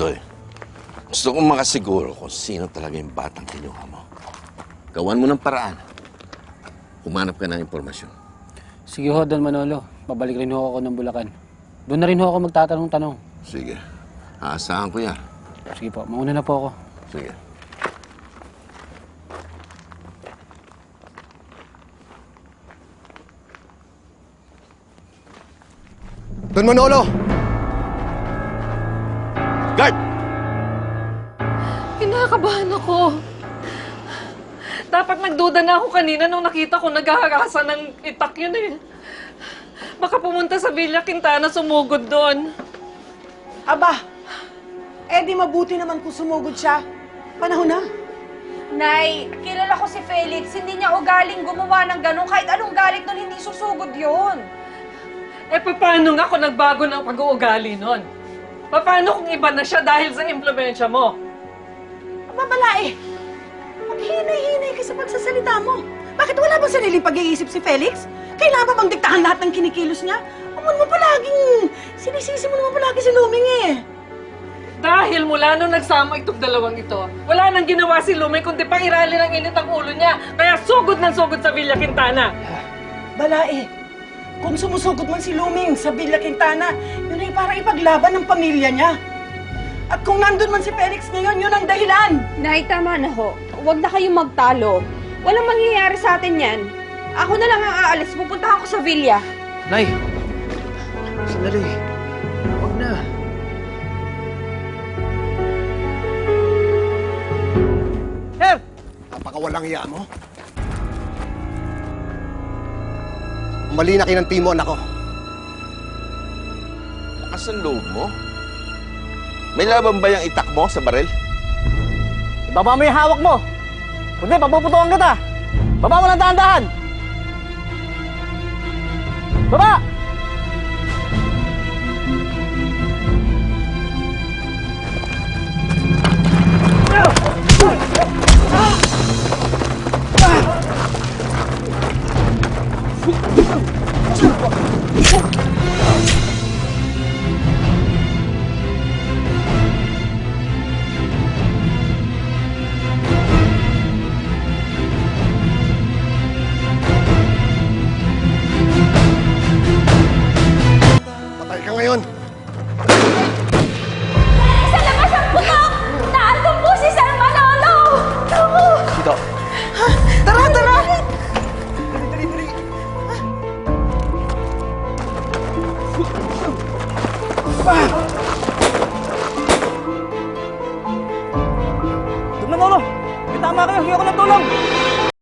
Pandoy, gusto kong makasiguro kung sino talaga yung batang kinuha mo. Gawan mo ng paraan. Humanap ka ng impormasyon. Sige ho, Don Manolo. Babalik rin ho ako ng Bulacan. Doon na rin ho ako magtatanong-tanong. Sige. Aasahan ko yan. Sige po, mauna na po ako. Sige. Don Manolo! Guard! Kinakabahan ako. Dapat nagduda na ako kanina nung nakita ko naghaharasan ng itak yun eh. Baka pumunta sa Villa Quintana sumugod doon. Aba, eh di mabuti naman kung sumugod siya. Panahon na. Nay, kilala ko si Felix. Hindi niya ugaling gumawa ng ganun. Kahit anong galit nun, hindi susugod yun. Eh paano nga kung nagbago ng pag-uugali nun? Paano kung iba na siya dahil sa impluensya mo? Aba, balae. Maghinay-hinay ka sa pagsasalita mo. Bakit wala bang sariling pag-iisip si Felix? Kailangan ba bang diktahan lahat ng kinikilos niya? Huwag mo palaging... Sinisisi mo naman palagi si Luming eh. Dahil mula nung nagsama itong dalawang ito, wala nang ginawa si Lumay kundi pang irali ng init ang ulo niya. Kaya sugod ng sugod sa Villa Quintana. Balae, kung sumusugod man si Luming sa Villa Quintana, para ipaglaban ng pamilya niya. At kung nandun man si Felix ngayon, yun ang dahilan. Nay, tama na ho. Huwag na kayong magtalo. Walang mangyayari sa atin yan. Ako na lang ang aalis. Pupunta ako sa villa. Nay! Sandali. Huwag na. Sir! Napakawalang iya mo. Mali na kinanti mo, anak ko. Lakas ang loob mo. May laban ba yung itak mo sa baril? Ibaba mo yung hawak mo! Kundi, papuputukan kita! Baba mo ng dahan-dahan! Baba! Patay Doon Manolo! May tama kayo! Hingi ako!